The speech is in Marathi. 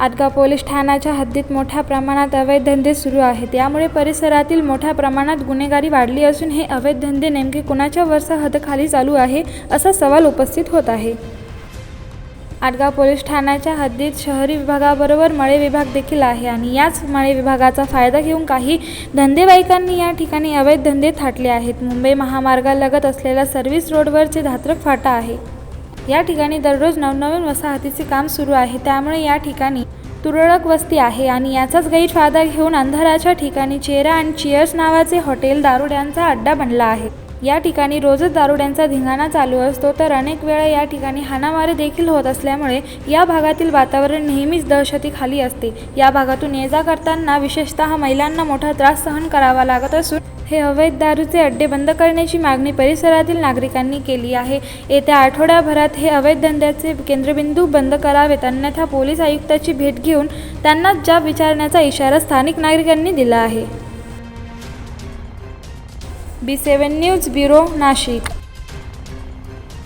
आटगाव पोलीस ठाण्याच्या हद्दीत मोठ्या प्रमाणात अवैध धंदे सुरू आहेत. यामुळे परिसरातील मोठ्या प्रमाणात गुन्हेगारी वाढली असून हे अवैध धंदे नेमके कुणाच्या वसाहतखाली चालू आहे असा सवाल उपस्थित होत आहे. आटगाव पोलीस ठाण्याच्या हद्दीत शहरी विभागाबरोबर मळे विभाग देखील आहे आणि याच मळे विभागाचा फायदा घेऊन काही धंदेवाईकांनी या ठिकाणी अवैध धंदे थाटले आहेत. मुंबई महामार्गालगत असलेल्या सर्व्हिस रोडवरचे धात्रक फाटा आहे. या ठिकाणी दररोज नवनवीन वसाहतीचे काम सुरू आहे. त्यामुळे या ठिकाणी तुरळक वस्ती आहे आणि याचाच गैरफायदा घेऊन अंधाराच्या ठिकाणी चेहरा आणि चिअर्स नावाचे हॉटेल दारुड्यांचा अड्डा बनला आहे. या ठिकाणी रोजच दारुड्यांचा धिंगाणा चालू असतो तर अनेक वेळा या ठिकाणी हाणामारी देखील होत असल्यामुळे या भागातील वातावरण नेहमीच दहशतीखाली असते. या भागातून ये जा करताना विशेषतः महिलांना मोठा त्रास सहन करावा लागत असून हे अवैध दारूचे अड्डे बंद करण्याची मागणी परिसरातील नागरिकांनी केली आहे. येत्या आठवड्याभरात हे अवैध धंद्याचे केंद्रबिंदू बंद करावेत अन्यथा पोलीस आयुक्ताची भेट घेऊन त्यांना जाब विचारण्याचा इशारा स्थानिक नागरिकांनी दिला आहे. B seven news bureau Nashik.